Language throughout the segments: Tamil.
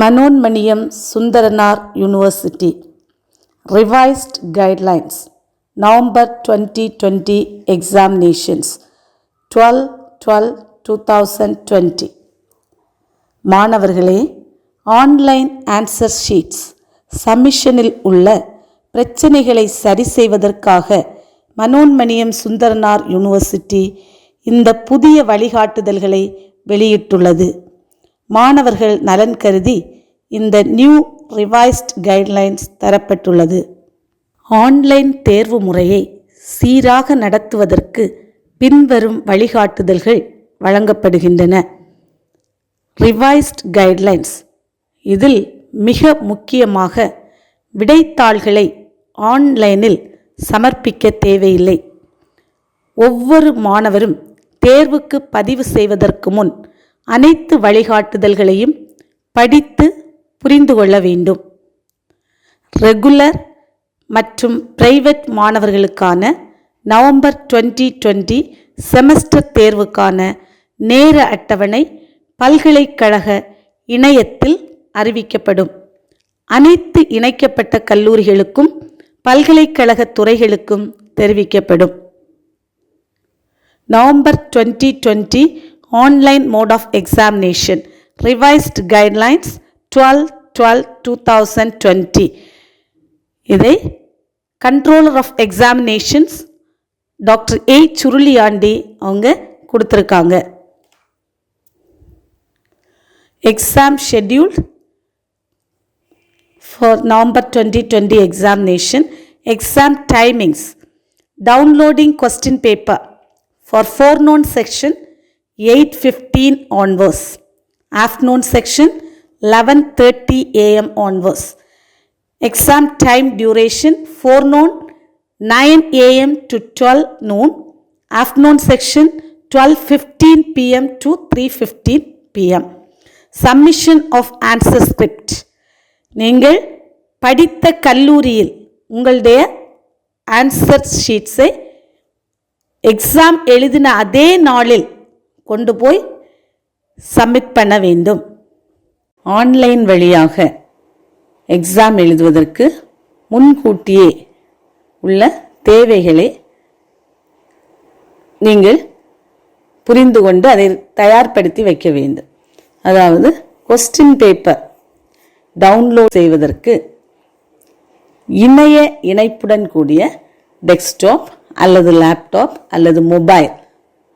Manonmaniam Sundaranar university. Revised guidelines November twenty twenty examinations twelve twelve two thousand twenty மாணவர்களே ஆன்லைன் ஆன்சர் ஷீட்ஸ் சப்மிஷனில் உள்ள பிரச்சனைகளை சரி செய்வதற்காக மனோன்மணியம் சுந்தரனார் யூனிவர்சிட்டி இந்த புதிய வழிகாட்டுதல்களை வெளியிட்டுள்ளது. மாணவர்கள் நலன் கருதி இந்த நியூ ரிவைஸ்ட் கைட்லைன்ஸ் தரப்பட்டுள்ளது. ஆன்லைன் தேர்வு முறையை சீராக நடத்துவதற்கு பின்வரும் வழிகாட்டுதல்கள் வழங்கப்படுகின்றன. ரிவைஸ்ட் கைட்லைன்ஸ் இதில் மிக முக்கியமாக விடைத்தாள்களை ஆன்லைனில் சமர்ப்பிக்க தேவையில்லை. ஒவ்வொரு மாணவரும் தேர்வுக்கு பதிவு செய்வதற்கு முன் அனைத்து வழிகாட்டுதல்களையும் படித்து புரிந்து கொள்ள வேண்டும். ரெகுலர் மற்றும் பிரைவேட் மாணவர்களுக்கான நவம்பர் டுவெண்ட்டி டுவெண்ட்டி செமஸ்டர் தேர்வுக்கான நேர அட்டவணை பல்கலைக்கழக இணையத்தில் அறிவிக்கப்படும். அனைத்து இணைக்கப்பட்ட கல்லூரிகளுக்கும் பல்கலைக்கழக துறைகளுக்கும் தெரிவிக்கப்படும். November twenty twenty online mode of examination revised guidelines twelve twelve two thousand twenty இதை controller of examinations doctor A Suruliyandi அவங்க கொடுத்துருக்காங்க. Exam schedule for November twenty twenty examination exam timings downloading question paper for forenoon section eight fifteen onwards afternoon section eleven thirty AM onwards exam time duration forenoon nine AM to twelve noon afternoon section twelve fifteen PM to three fifteen PM submission of answer script நீங்கள் படித்த கல்லூரியில் உங்களுடைய ஆன்சர் ஷீட்ஸை எக்ஸாம் எழுதின அதே நாளில் கொண்டு போய் சப்மிட் பண்ண வேண்டும். ஆன்லைன் வழியாக எக்ஸாம் எழுதுவதற்கு முன்கூட்டியே உள்ள தேவைகளை நீங்கள் புரிந்து கொண்டு அதை தயார்படுத்தி வைக்க வேண்டும். அதாவது கொஸ்டின் பேப்பர் டவுன்லோட் செய்வதற்கு இணைய இணைப்புடன் கூடிய டெஸ்க்டாப் அல்லது லேப்டாப் அல்லது மொபைல்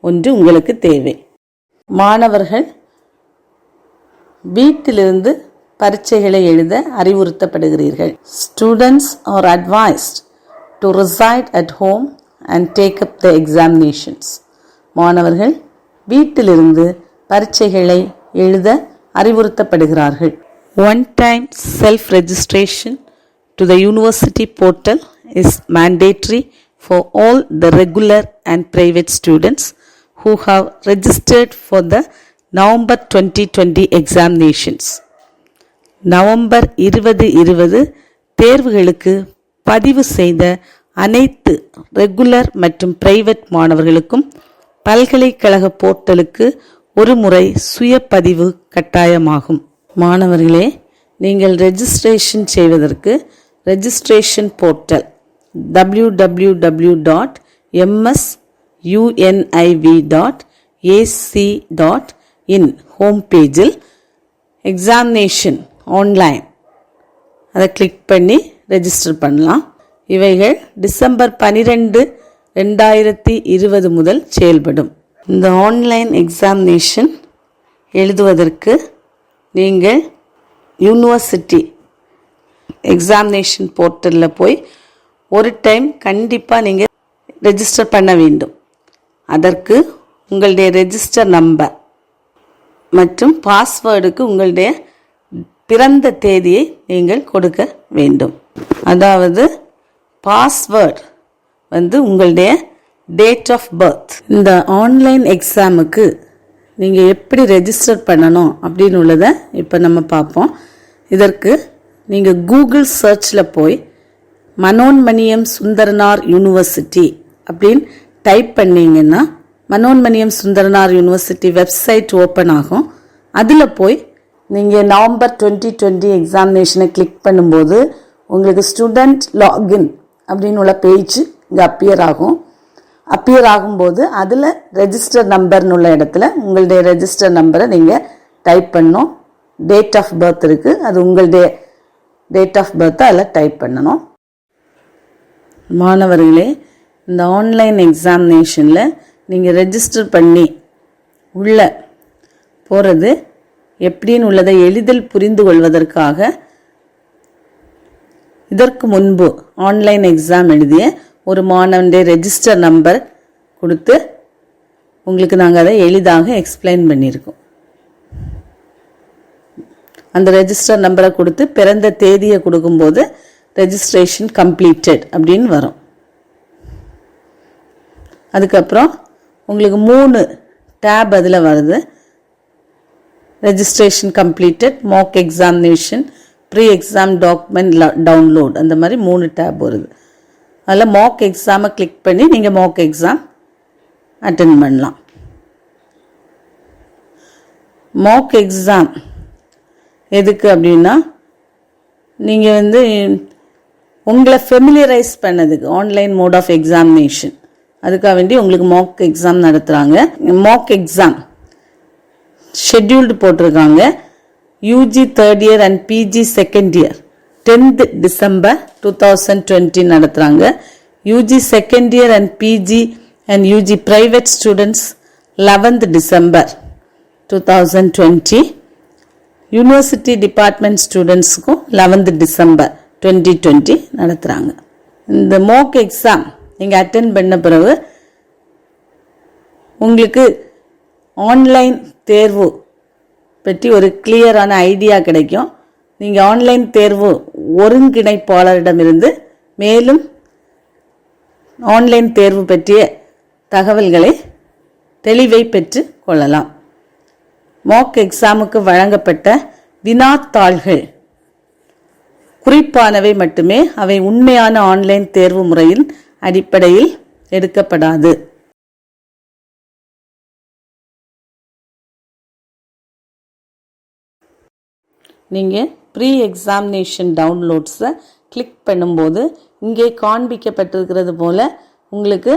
ஒன்று உங்களுக்கு தேவை. மாணவர்கள் வீட்டிலிருந்து பரீட்சைகளை எழுத அறிவுறுத்தப்படுகிறீர்கள். Students are advised to reside at home and take up the examinations மாணவர்கள் வீட்டிலிருந்து பரீட்சைகளை எழுத அறிவுறுத்தப்படுகிறார்கள். One time self registration to the university portal is mandatory for all the regular and private students who have registered for the November 2020 examinations. நவம்பர் இருபது இருபது தேர்வுகளுக்கு பதிவு செய்த அனைத்து ரெகுலர் மற்றும் பிரைவேட் மாணவர்களுக்கும் பல்கலைக்கழக போர்ட்டலுக்கு ஒரு முறை சுய பதிவு கட்டாயமாகும் மாணவர்களே நீங்கள் ரெஜிஸ்ட்ரேஷன் செய்வதற்கு registration portal W W W dot MS UNIV dot AC dot in home பேஜில் எக்ஸாமினேஷன் ஆன்லைன் அதை கிளிக் பண்ணி ரெஜிஸ்டர் பண்ணலாம். இவைகள் டிசம்பர் பனிரெண்டு ரெண்டாயிரத்தி இருபது முதல் செயல்படும். இந்த ஆன்லைன் எக்ஸாமினேஷன் எழுதுவதற்கு நீங்கள் யூனிவர்சிட்டி எக்ஸாமினேஷன் போர்ட்டலில் போய் ஒரு டைம் கண்டிப்பாக நீங்கள் ரெஜிஸ்டர் பண்ண வேண்டும். அதற்கு உங்களுடைய ரெஜிஸ்டர் நம்பர் மற்றும் பாஸ்வேர்டுக்கு உங்களுடைய பிறந்த தேதியை நீங்கள் கொடுக்க வேண்டும். அதாவது பாஸ்வேர்ட் வந்து உங்களுடைய டேட் ஆஃப் பர்த் இந்த ஆன்லைன் எக்ஸாமுக்கு நீங்கள் எப்படி ரெஜிஸ்டர் பண்ணணும் அப்படின்னு உள்ளதை இப்போ நம்ம பார்ப்போம். இதற்கு நீங்கள் கூகுள் சர்ச்சில் போய் மனோன்மணியம் சுந்தரனார் யூனிவர்சிட்டி அப்படின்னு டைப் பண்ணீங்கன்னா Manonmaniam Sundaranar university website open ஆகும். அதில் போய் நீங்கள் நவம்பர் டுவெண்ட்டி டுவெண்ட்டி எக்ஸாமினேஷனை கிளிக் பண்ணும்போது உங்களுக்கு ஸ்டூடெண்ட் லாகின் அப்படின்னு உள்ள பேஜ் இங்கே அப்பியர் ஆகும். அப்பியர் ஆகும்போது அதில் ரெஜிஸ்டர் நம்பர்னு உள்ள இடத்துல உங்களுடைய ரெஜிஸ்டர் நம்பரை நீங்கள் டைப் பண்ணணும். டேட் ஆஃப் பர்த் இருக்குது அது உங்களுடைய டேட் ஆஃப் பர்த்தை அதில் டைப் பண்ணணும். மாணவர்களே இந்த ஆன்லைன் எக்ஸாமினேஷனில் நீங்கள் ரெஜிஸ்டர் பண்ணி உள்ள போகிறது எப்படின்னு உள்ளதை எளிதில் புரிந்து கொள்வதற்காக இதற்கு முன்பு ஆன்லைன் எக்ஸாம் எழுதிய ஒரு மாணவனுடைய ரெஜிஸ்டர் நம்பர் கொடுத்து உங்களுக்கு நாங்கள் அதை எளிதாக எக்ஸ்பிளைன் பண்ணியிருக்கோம். அந்த ரெஜிஸ்டர் நம்பரை கொடுத்து பிறந்த தேதியை கொடுக்கும்போது ரெஜிஸ்ட்ரேஷன் கம்ப்ளீட்டட் அப்படின்னு வரும். அதுக்கப்புறம் உங்களுக்கு மூணு டேப் அதில் வருது. Registration completed mock examination pre exam document download அந்த மாதிரி மூணு டேப் வருது. அதில் மாக் எக்ஸாமை கிளிக் பண்ணி நீங்கள் மாக் எக்ஸாம் அட்டன் பண்ணலாம். மாக் எக்ஸாம் எதுக்கு அப்படின்னா நீங்கள் வந்து உங்களை ஃபெமிலியரைஸ் பண்ணதுக்கு ஆன்லைன் மோட் ஆஃப் எக்ஸாமினேஷன் அதுக்காக வேண்டி உங்களுக்கு மாக் எக்ஸாம் நடத்துகிறாங்க மாக் எக்ஸாம் ஷெட்யூல்டு போட்டிருக்காங்க. UG third year and PG second year tenth December two thousand twenty நடத்துகிறாங்க UG second year and PG and UG private students eleventh December two thousand twenty university department ஸ்டூடெண்ட்ஸுக்கும் eleventh December twenty twenty நடத்துகிறாங்க இந்த மோக் எக்ஸாம் நீங்கள் அட்டன் பண்ண பிறகு உங்களுக்கு ஆன்லைன் தேர்வு பற்றி ஒரு கிளியரான ஐடியா கிடைக்கும். நீங்கள் ஆன்லைன் தேர்வு ஒருங்கிணைப்பாளரிடமிருந்து மேலும் ஆன்லைன் தேர்வு பற்றிய தகவல்களை தெளிவை பெற்று கொள்ளலாம். மாக் எக்ஸாமுக்கு வழங்கப்பட்ட வினாத்தாள்கள். குறிப்பானவை மட்டுமே அவை உண்மையான ஆன்லைன் தேர்வு முறையின் அடிப்படையில் எடுக்கப்படாது. நீங்கள் ப்ரீ எக்ஸாமினேஷன் டவுன்லோட்ஸை கிளிக் பண்ணும்போது இங்கே காண்பிக்கப்பட்டிருக்கிறது போல் உங்களுக்கு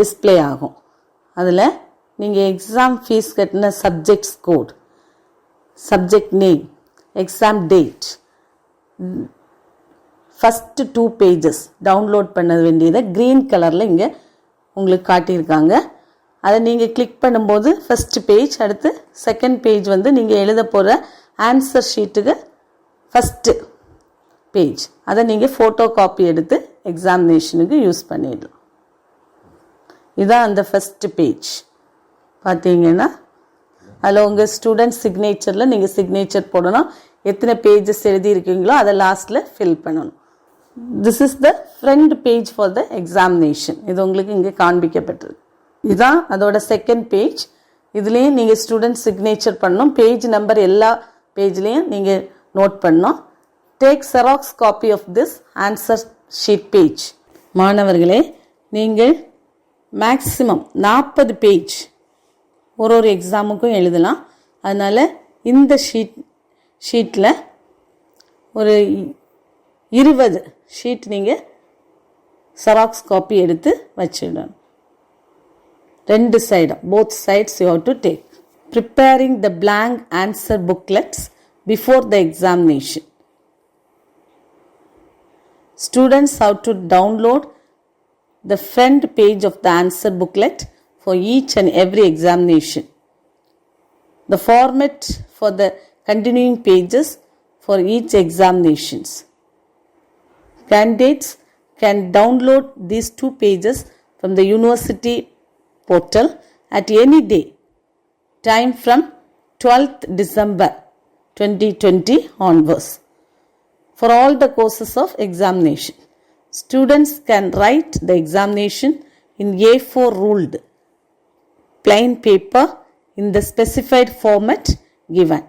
டிஸ்ப்ளே ஆகும். அதில் நீங்கள் எக்ஸாம் ஃபீஸ் கட்டின subjects code subject name exam date first two pages download பண்ண வேண்டியதை க்ரீன் கலரில் இங்கே உங்களுக்கு காட்டியிருக்காங்க. அதை நீங்கள் கிளிக் பண்ணும்போது ஃபஸ்ட்டு பேஜ் அடுத்து செகண்ட் பேஜ் வந்து நீங்கள் எழுத போகிற ஆன்சர் ஷீட்டுக்கு ஃபஸ்ட்டு பேஜ் அதை நீங்கள் ஃபோட்டோ காப்பி எடுத்து எக்ஸாமினேஷனுக்கு யூஸ் பண்ணிடலாம். இதான் அந்த ஃபஸ்ட்டு பேஜ் பார்த்தீங்கன்னா அதில் உங்கள் ஸ்டூடெண்ட் சிக்னேச்சரில் நீங்கள் சிக்னேச்சர் போடணும். எத்தனை பேஜஸ் எழுதியிருக்கீங்களோ அதை லாஸ்ட்டில் ஃபில் பண்ணணும். This is the front page for the examination இது உங்களுக்கு இங்கே காண்பிக்கப்பட்டிருக்கு. இதுதான் அதோட செகண்ட் பேஜ் இதுலேயும் நீங்கள் ஸ்டூடெண்ட் சிக்னேச்சர் பண்ணணும். பேஜ் நம்பர் எல்லா பேஜ்லேயும் நீங்கள் நோட் பண்ணணும். Take xerox copy of this answer sheet page மாணவர்களே நீங்கள் மேக்ஸிமம் நாற்பது பேஜ் ஒரு ஒரு எக்ஸாமுக்கும் எழுதலாம். அதனால் இந்த ஷீட் ஷீட்டில் ஒரு இருபது ஷீட் நீங்கள் செராக்ஸ் காப்பி எடுத்து வச்சிடணும் ரெண்டு சைடும் both sides you have to take preparing the blank answer booklets before the examination Students have to download the front page of the answer booklet for each and every examination. The format for the continuing pages for each examinations. Candidates can download these two pages from the university portal at any day, time from 12th December 2020 onwards for all the courses of examination. Students can write the examination in A4 ruled plain paper in the specified format given.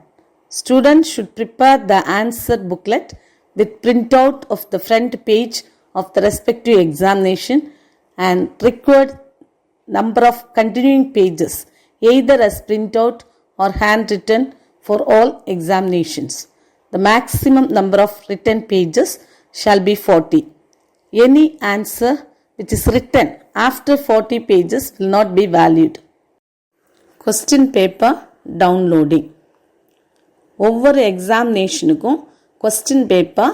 Students should prepare the answer booklet with printout of the front page of the respective examination and required number of continuing pages either as printout or handwritten for all examinations. The maximum number of written pages shall be 40. Any answer which is written after 40 pages will not be valued. Question paper downloading. ஒவ்வொரு எக்ஸாமினேஷனுக்கும் கொஸ்டின் பேப்பர்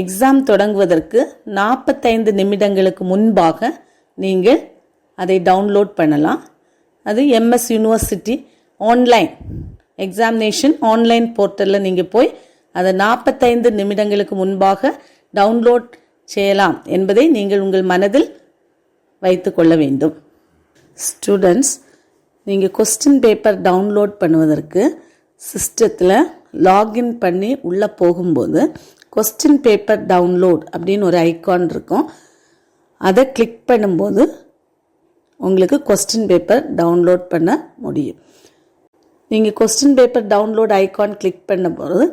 எக்ஸாம் தொடங்குவதற்கு நாற்பத்தைந்து நிமிடங்களுக்கு முன்பாக நீங்கள் அதை டவுன்லோட் பண்ணலாம். அது MS university online examination online போர்ட்டலில் நீங்கள் போய் அதை நாற்பத்தைந்து நிமிடங்களுக்கு முன்பாக டவுன்லோட் செய்யலாம் என்பதை நீங்கள் உங்கள் மனதில் வைத்துக்கொள்ள வேண்டும். ஸ்டூடெண்ட்ஸ் நீங்கள் கொஸ்டின் பேப்பர் டவுன்லோட் பண்ணுவதற்கு சிஸ்டத்தில் லாகின் பண்ணி உள்ளே போகும்போது கொஸ்டின் பேப்பர் டவுன்லோட் அப்படின்னு ஒரு ஐக்கான் இருக்கும். அதை கிளிக் பண்ணும்போது உங்களுக்கு கொஸ்டின் பேப்பர் டவுன்லோட் பண்ண முடியும். நீங்கள் question paper download icon click பண்ணும்போது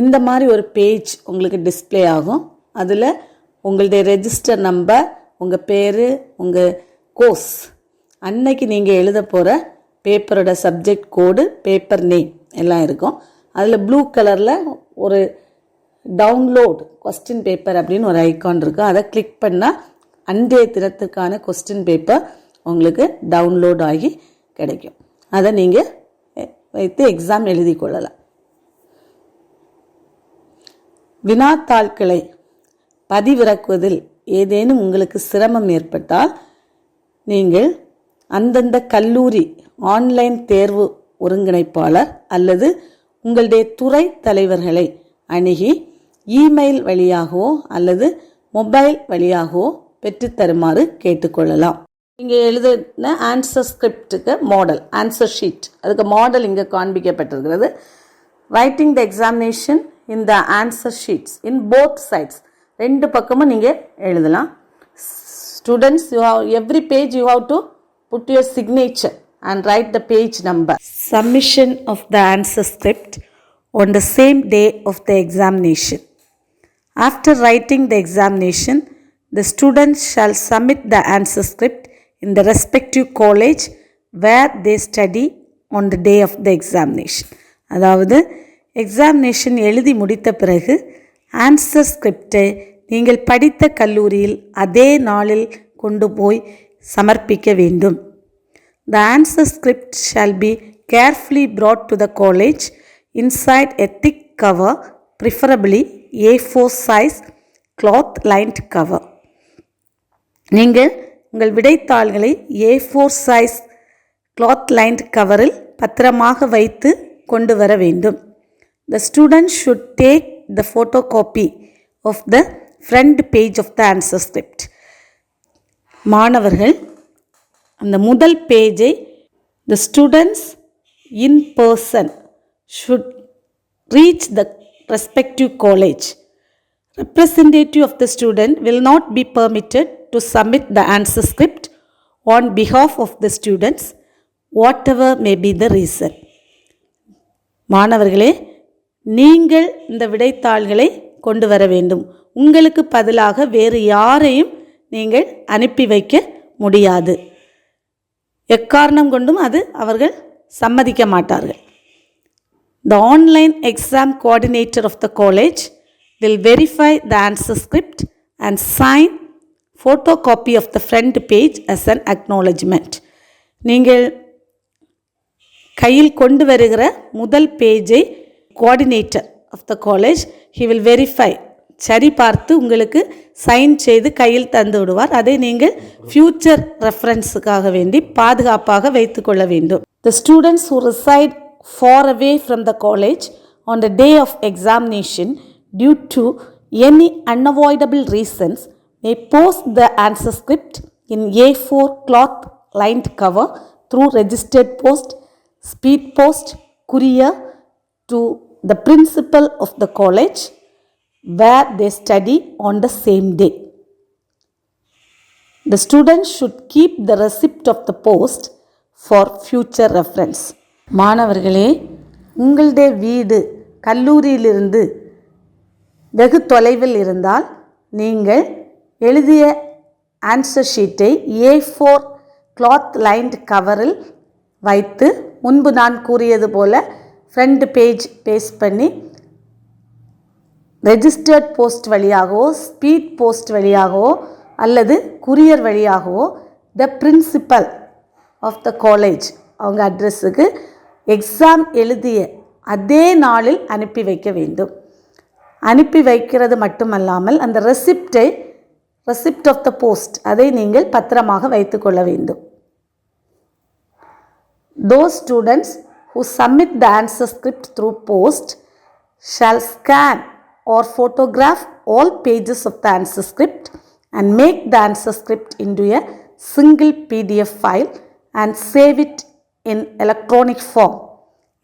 இந்த மாதிரி ஒரு பேஜ் உங்களுக்கு டிஸ்ப்ளே ஆகும். அதில் உங்களுடைய ரெஜிஸ்டர் நம்பர் உங்கள் பேர் உங்கள் கோர்ஸ் அன்னைக்கு நீங்கள் எழுத போகிற பேப்பரோட சப்ஜெக்ட் கோடு பேப்பர் நேம் எல்லாம் இருக்கும். அதில் ப்ளூ கலரில் ஒரு டவுன்லோட் கொஸ்டின் பேப்பர் அப்படின்னு ஒரு ஐக்கான் இருக்கும் அதை கிளிக் பண்ணால் அன்றைய தினத்துக்கான கொஸ்டின் பேப்பர் உங்களுக்கு டவுன்லோட் ஆகி கிடைக்கும். அதை நீங்கள் வைத்து எக்ஸாம் எழுதி கொள்ளலாம். வினாத்தாள்களை பதிவிறக்குவதில் ஏதேனும் உங்களுக்கு சிரமம் ஏற்பட்டால் நீங்கள் அந்தந்த கல்லூரி ஆன்லைன் தேர்வு ஒருங்கிணைப்பாளர் அல்லது உங்களுடைய துறை தலைவர்களை அணுகி இமெயில் வழியாகவோ அல்லது மொபைல் வழியாகவோ பெற்றுத்தருமாறு கேட்டுக்கொள்ளலாம். இங்கே எழுதின ஆன்சர் ஸ்கிரிப்டுக்கு மாடல் ஆன்சர் ஷீட் அதுக்கு மாடல் இங்கே காண்பிக்கப்பட்டிருக்கிறது. Writing the examination in the answer sheets in both sides ரெண்டு பக்கமும் நீங்கள் எழுதலாம். Students you have every page you have to put your signature and write the page number submission of the answer script on the same day of the examination. After writing the examination, the students shall submit the answer script in the respective college where they study on the day of the examination. அதாவது எக்ஸாமினேஷன் எழுதி முடித்த பிறகு ஆன்சர் ஸ்கிரிப்டை நீங்கள் படித்த கல்லூரியில் அதே நாளில் கொண்டு போய் சமர்ப்பிக்க வேண்டும் The answer script shall be carefully brought to the college inside a thick cover, preferably A4 size cloth lined cover. நீங்கள் உங்கள் விடைத்தாள்களை A four size cloth lined கவரில் பத்திரமாக வைத்து கொண்டு வர வேண்டும் the student should take the photo copy of the front page of the answer script மாணவர்கள் அந்த முதல் பேஜை the students in person should reach the respective college representative of the student will not be permitted to submit the answer script on behalf of the students whatever may be the reason மாணவர்களே நீங்கள் இந்த விடைத்தாள்களை கொண்டு வர வேண்டும் உங்களுக்கு பதிலாக வேறு யாரையும் நீங்கள் அனுப்பி வைக்க முடியாது எக்காரணம் கொண்டும் அது அவர்கள் சம்மதிக்க மாட்டார்கள் the online exam coordinator of the college will verify the answer script and sign photo copy of the front page as an acknowledgement நீங்கள் கையில் கொண்டு வருகிற முதல் பேஜை coordinator of the college he will verify சரி பார்த்து உங்களுக்கு சைன் செய்து கையில் தந்து விடுவார் அதை நீங்கள் ஃப்யூச்சர் ரெஃபரன்ஸுக்காக வேண்டி பாதுகாப்பாக வைத்து கொள்ள வேண்டும் the students who reside far away from the college on the day of examination due to any unavoidable reasons may post the answer script in A four cloth lined cover through registered post speed post courier to the principal of the college where they study on the same day. The students should keep the receipt of the post for future reference. மாணவர்களே உங்களுடைய வீடு கல்லூரியிலிருந்து வெகு தொலைவில் இருந்தால் நீங்கள் எழுதிய ஆன்சர் ஷீட்டை ஏ ஃபோர் கிளாத் லைன்ட் கவரில் வைத்து முன்பு நான் கூறியது போல் ஃப்ரண்ட் பேஜ் பேஸ்ட் பண்ணி ரெஜிஸ்டர்ட் போஸ்ட் வழியாகவோ ஸ்பீட் போஸ்ட் வழியாகவோ அல்லது குரியர் வழியாகவோ the principal of the college அவங்க அட்ரஸுக்கு எக்ஸாம் எழுதிய அதே நாளில் அனுப்பி வைக்க வேண்டும். அனுப்பி வைக்கிறது மட்டுமல்லாமல் அந்த ரெசிப்டை ரெசிப்ட் ஆஃப் த போஸ்ட் அதை நீங்கள் பத்திரமாக வைத்துக்கொள்ள வேண்டும். Those students who submit the answer script through post shall scan or photograph all pages of the answer script and make the answer script into a single PDF file and save it in electronic form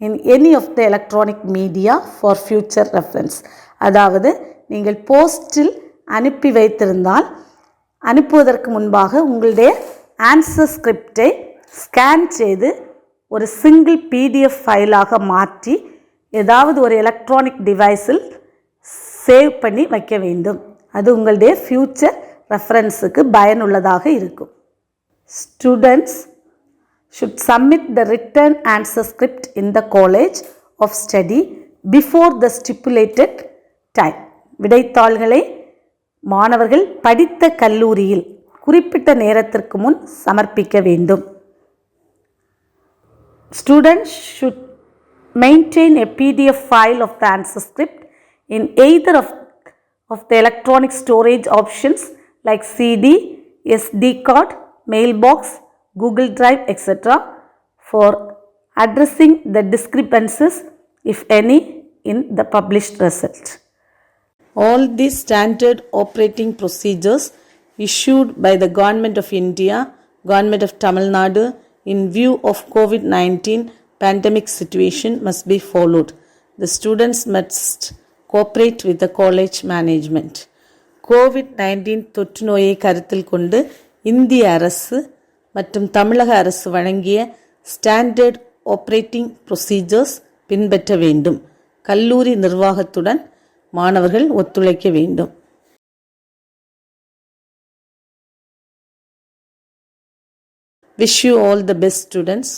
in any of the electronic media for future reference. அதாவது நீங்கள் போஸ்டில் அனுப்பி வைத்திருந்தால் அனுப்புவதற்கு முன்பாக உங்களுடைய ஆன்சர் ஸ்கிரிப்டை ஸ்கேன் செய்து ஒரு சிங்கிள் பிடிஎஃப் ஃபைலாக மாற்றி ஏதாவது ஒரு எலக்ட்ரானிக் டிவைஸில் சேவ் பண்ணி வைக்க வேண்டும் அது உங்களுடைய ஃப்யூச்சர் ரெஃபரன்ஸுக்கு பயனுள்ளதாக இருக்கும் students should submit the written answer script in the college of study before the stipulated time. விடைத்தாள்களை மாணவர்கள் படித்த கல்லூரியில் குறிப்பிட்ட நேரத்திற்கு முன் சமர்ப்பிக்க வேண்டும் students should maintain a PDF file of the answer script in either of, of the electronic storage options like CD, SD card, mailbox, Google Drive, etc. for addressing the discrepancies, if any, in the published result. All these standard operating procedures issued by the Government of India, Government of Tamil Nadu in view of COVID-19 pandemic situation must be followed. The students must cooperate with the college management COVID nineteen தொற்று நோயை கருத்தில் கொண்டு இந்திய அரசு மற்றும் தமிழக அரசு வழங்கிய ஸ்டாண்டர்ட் ஆப்ரேட்டிங் ப்ரொசீஜர்ஸ் பின்பற்ற வேண்டும். கல்லூரி நிர்வாகத்துடன் மாணவர்கள் ஒத்துழைக்க வேண்டும். Wish you all the best students